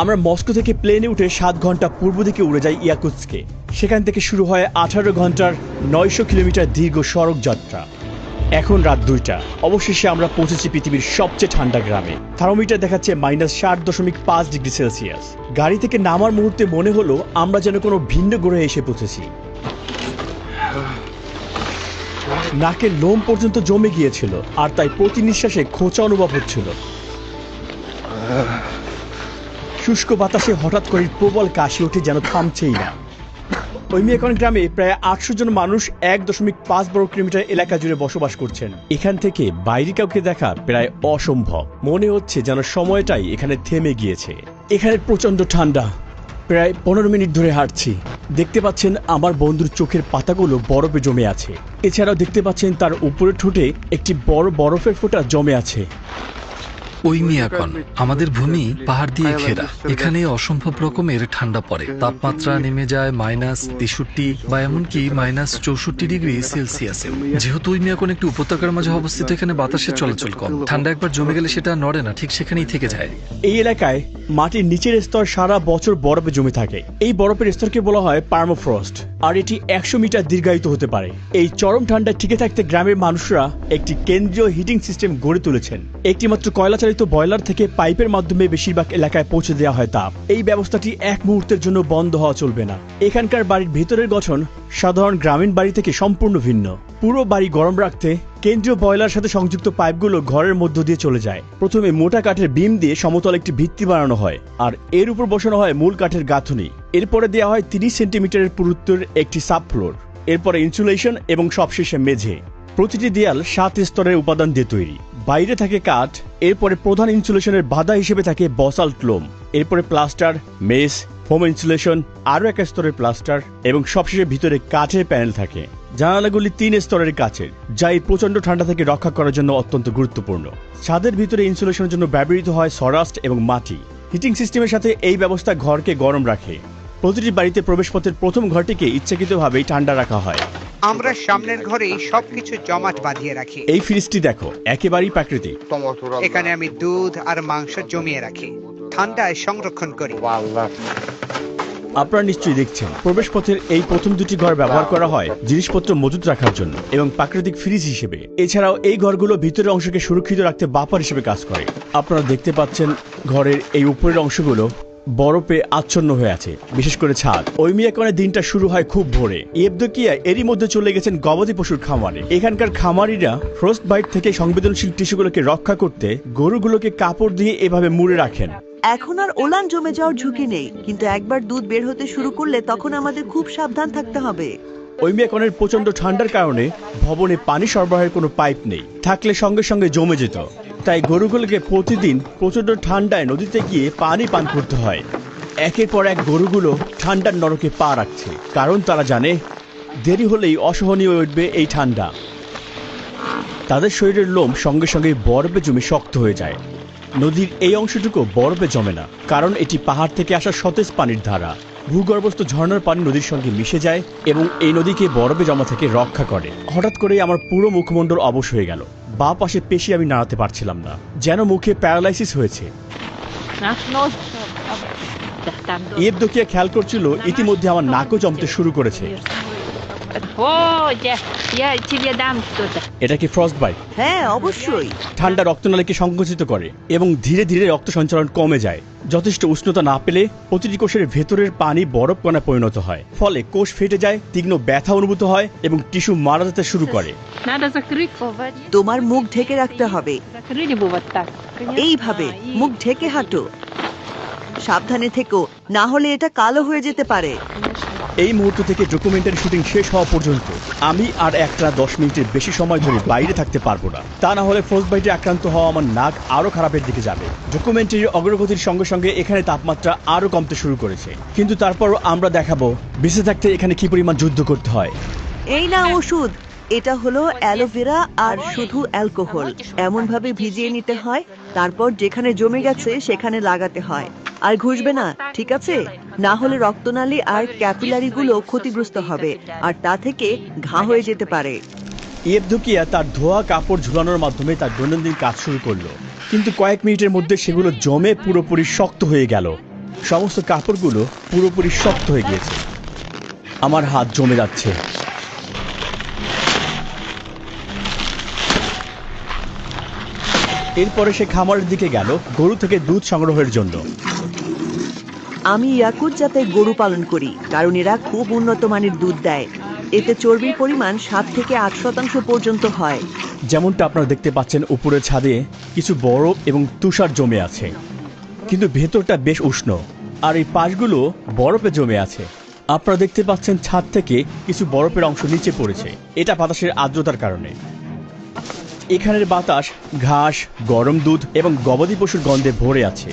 আমরা মস্কো থেকে প্লেনে উঠে সাত ঘণ্টা পূর্ব দিকে উড়ে যাই ইয়াকুৎসকে। সেখান থেকে শুরু হয় আঠারো ঘণ্টার নয়শো কিলোমিটার দীর্ঘ সড়ক যাত্রা। এখন রাত দুইটা। অবশেষে আমরা পৌঁছেছি পৃথিবীর সবচেয়ে ঠান্ডা গ্রামে। থার্মোমিটার দেখাচ্ছে মাইনাস ষাট দশমিক পাঁচ ডিগ্রি সেলসিয়াস। গাড়ি থেকে নামার মুহূর্তে মনে হলো আমরা যেন কোনো ভিন্ন গ্রহে এসে পৌঁছেছি। নাকের লোম পর্যন্ত জমে গিয়েছিল, আর তাই প্রতি নিঃশ্বাসে খোঁচা অনুভব হচ্ছিল। শুষ্ক বাতাসে হঠাৎ করে প্রবল কাশি ওঠে যেন থামছেই না। ঐমিয়াকন গ্রামে প্রায় আটশো জন মানুষ এক দশমিক পাঁচ বর্গ কিলোমিটার এলাকা জুড়ে বসবাস করছেন। এখান থেকে বাইরে কাউকে দেখা প্রায় অসম্ভব। মনে হচ্ছে যেন সময়টাই এখানে থেমে গিয়েছে। এখানে প্রচণ্ড ঠান্ডা। প্রায় পনেরো মিনিট ধরে হাঁটছি। দেখতে পাচ্ছেন আমার বন্ধুর চোখের পাতাগুলো বরফে জমে আছে। এছাড়াও দেখতে পাচ্ছেন তার উপরের ঠোঁটে একটি বড় বরফের ফোঁটা জমে আছে। ওই মিয়াকন আমাদের ভূমি পাহাড় দিয়ে ঘেরা। এখানে অসম্ভব রকমের ঠান্ডা পড়ে। তাপমাত্রা নেমে যায় মাইনাস তেষট্টি বা এমনকি মাইনাস চৌষট্টি ডিগ্রি সেলসিয়াসে। যেহেতু ওই মিয়াকন একটি উপত্যকার মাঝে অবস্থিত, এখানে বাতাসের চলাচল কম। ঠান্ডা একবার জমে গেলে সেটা নড়ে না, ঠিক সেখানেই থেকে যায়। এই এলাকায় মাটির নিচের স্তর সারা বছর বরফে জমে থাকে। এই বরফের স্তরকে বলা হয় পার্মোফ্রস্ট, আর এটি একশো মিটার দীর্ঘায়িত হতে পারে। এই চরম ঠান্ডায় টিকে থাকতে গ্রামের মানুষরা একটি কেন্দ্রীয় হিটিং সিস্টেম গড়ে তুলেছেন। একটি মাত্র কয়লা বয়লার থেকে পাইপের মাধ্যমে বেশিরভাগ এলাকায় পৌঁছে দেওয়া হয় তাপ এই ব্যবস্থাটি এক মুহূর্তের জন্য বন্ধ হওয়া চলবে না। এখানকার বাড়ির ভেতরের গঠন সাধারণ গ্রামীণ বাড়ি থেকে সম্পূর্ণ ভিন্ন। পুরো বাড়ি গরম রাখতে কেন্দ্রীয় বয়লার সাথে সংযুক্ত পাইপগুলো ঘরের মধ্য দিয়ে চলে যায়। প্রথমে মোটা কাঠের বিম দিয়ে সমতল একটি ভিত্তি বানানো হয় আর এর উপর বসানো হয় মূল কাঠের গাঁথনি। এরপরে দেওয়া হয় তিরিশ সেন্টিমিটারের পুরুত্বের একটি সাব ফ্লোর এরপরে ইনসুলেশন এবং সবশেষে মেঝে। প্রতিটি দেয়াল সাত স্তরের উপাদান দিয়ে তৈরি। বাইরে থাকে কাঠ, এরপরে প্রধান ইনসুলেশনের বাধা হিসেবে থাকে বসাল্ট লোম এরপরে প্লাস্টার, মেস, ফোম ইনসুলেশন, আরও এক স্তরের প্লাস্টার এবং সবশেষে ভিতরে কাঠের প্যানেল থাকে। জানালাগুলি তিন স্তরের কাচের যা এই প্রচণ্ড ঠান্ডা থেকে রক্ষা করার জন্য অত্যন্ত গুরুত্বপূর্ণ। ছাদের ভিতরে ইনসুলেশনের জন্য ব্যবহৃত হয় সরাস্ট এবং মাটি। হিটিং সিস্টেমের সাথে এই ব্যবস্থা ঘরকে গরম রাখে। প্রতিটি বাড়িতে প্রবেশপথের প্রথম ঘরটিকে ইচ্ছাকৃতভাবেই ঠান্ডা রাখা হয়। আমরা সামনের ঘরেই সবকিছু জমাট বাঁধিয়ে রাখি। এই ফ্রিজটি দেখো একেবারেই প্রাকৃতিক। এখানে আমি দুধ আর মাংস জমিয়ে রাখি। ঠান্ডায় সংরক্ষণ করি। আপনারা নিশ্চয়ই দেখছেন প্রবেশপথের এই প্রথম দুটি ঘর ব্যবহার করা হয় জিনিসপত্র মজুত রাখার জন্য এবং প্রাকৃতিক ফ্রিজ হিসেবে। এছাড়াও এই ঘরগুলো ভিতরের অংশকে সুরক্ষিত রাখতে বাপার হিসেবে কাজ করে। আপনারা দেখতে পাচ্ছেন ঘরের এই উপরের অংশগুলো বরফে আচ্ছন্ন হয়ে আছে বিশেষ করে ছাদ। ঐমিয়াকনের দিনটা শুরু হয় খুব ভোরে। ইবদকিয়া এরই মধ্যে চলে গেছেন গবাদি পশুর খামারে। এখানকার খামারিরা ফ্রস্ট বাইট থেকে সংবেদনশীল টিস্যুগুলোকে রক্ষা করতে গরুগুলোকে কাপড় দিয়ে এভাবে মুড়ে রাখেন। এখন আর ওলান জমে যাওয়ার ঝুঁকি নেই কিন্তু একবার দুধ বের হতে শুরু করলে তখন আমাদের খুব সাবধান থাকতে হবে। ঐমিয়াকনের প্রচণ্ড ঠান্ডার কারণে ভবনে পানি সরবরাহের কোনো পাইপ নেই। থাকলে সঙ্গে সঙ্গে জমে যেত। তাই গরুগুলোকে প্রতিদিন প্রচণ্ড ঠান্ডায় নদীতে গিয়ে পানি পান করতে হয়। একের পর এক গরুগুলো ঠান্ডার নরকে পা রাখছে, কারণ তারা জানে দেরি হলেই অসহনীয় উঠবে এই ঠান্ডা। তাদের শরীরের লোম সঙ্গে সঙ্গে বরফে জমে শক্ত হয়ে যায়। নদীর এই অংশটুকু বরফে জমে না, কারণ এটি পাহাড় থেকে আসা সতেজ পানির ধারা। ভূগর্ভস্থ ঝর্ণার পানি নদীর সঙ্গে মিশে যায় এবং এই নদীকে বরফে জমা থেকে রক্ষা করে। হঠাৎ করেই আমার পুরো মুখমণ্ডল অবশ হয়ে গেল। বা পাশে পেশি আমি নাড়াতে পারছিলাম না, যেন মুখে প্যারালাইসিস হয়েছে। ইয়েবদকিয়া খেয়াল করছিল, ইতিমধ্যে আমার নাকও জমতে শুরু করেছে। О, я, я тебе дам что-то. এটা কি ফ্রস্ট বাইট হ্যাঁ অবশ্যই ঠান্ডা রক্তনালীকে সংকুচিত করে এবং ধীরে ধীরে রক্ত সঞ্চালন কমে যায় যথেষ্ট উষ্ণতা না পেলে প্রতিটি কোষের ভেতরের পানি বরফ কণা পরিণত হয় ফলে কোষ ফেটে যায় তীক্ষ্ণ ব্যথা অনুভূত হয় এবং টিস্যু মারা যেতে শুরু করে Надо закрыть. তোমার মুখ ঢেকে রাখতে হবে Закрыли бы вот так. এইভাবে А, и- মুখ ঢেকে হাঁটো সাবধানে থেকো না হলে এটা কালো হয়ে যেতে পারে এই মুহূর্ত থেকে ডকুমেন্টারি শুটিং শেষ হওয়া পর্যন্ত আমি আর একটা দশ মিনিটের বেশি সময় ধরে বাইরে থাকতে পারব না। তা না হলে ফ্রস্ট বাইটে আক্রান্ত হওয়া আমার নাক আরও খারাপের দিকে যাবে। ডকুমেন্টারির অগ্রগতির সঙ্গে সঙ্গে এখানে তাপমাত্রা আরও কমতে শুরু করেছে। কিন্তু তারপরও আমরা দেখাবো বেঁচে থাকতে এখানে কি পরিমাণ যুদ্ধ করতে হয়। এই না ওষুধ, এটা হলো অ্যালোভেরা আর শুধু অ্যালকোহল এমন ভাবে ভিজিয়ে নিতে হয়, তারপর যেখানে জমে গেছে সেখানে লাগাতে হয়। আর ঘুষবে না, ঠিক আছে? না হলে রক্তনালী আর ক্যাপিলারি গুলো ক্ষতিগ্রস্ত হবে, আর তা থেকে ঘা হয়ে যেতে পারে। ইয়েবদুকিয়া তার ধোয়া কাপড় ঝুলানোর মাধ্যমে তার দৈনন্দিন কাজ শুরু করল। কিন্তু কয়েক মিনিটের মধ্যে সেগুলো জমে পুরোপুরি শক্ত হয়ে গেল। সমস্ত কাপড়গুলো পুরোপুরি শক্ত হয়ে গিয়েছে। আমার হাত জমে যাচ্ছে। এরপরে সে খামারের দিকে গেল, গরু থেকে দুধ সংগ্রহের জন্য। আমি ইয়াকুত যাতে গরু পালন করি, কারণ এরা খুব উন্নত মানের দুধ দেয়। এতে চর্বির পরিমাণ সাত থেকে আট শতাংশ পর্যন্ত হয়। যেমনটা আপনারা দেখতে পাচ্ছেন উপরের ছাদে কিছু বরফ এবং তুষার জমে আছে। কিন্তু ভেতরটা বেশ উষ্ণ, আর এই পাশগুলো বরফে জমে আছে। আপনারা দেখতে পাচ্ছেন ছাদ থেকে কিছু বরফের অংশ নিচে পড়েছে। এটা বাতাসের আর্দ্রতার কারণে। এখানের বাতাস ঘাস, গরম দুধ এবং গবাদি পশুর গন্ধে ভরে আছে।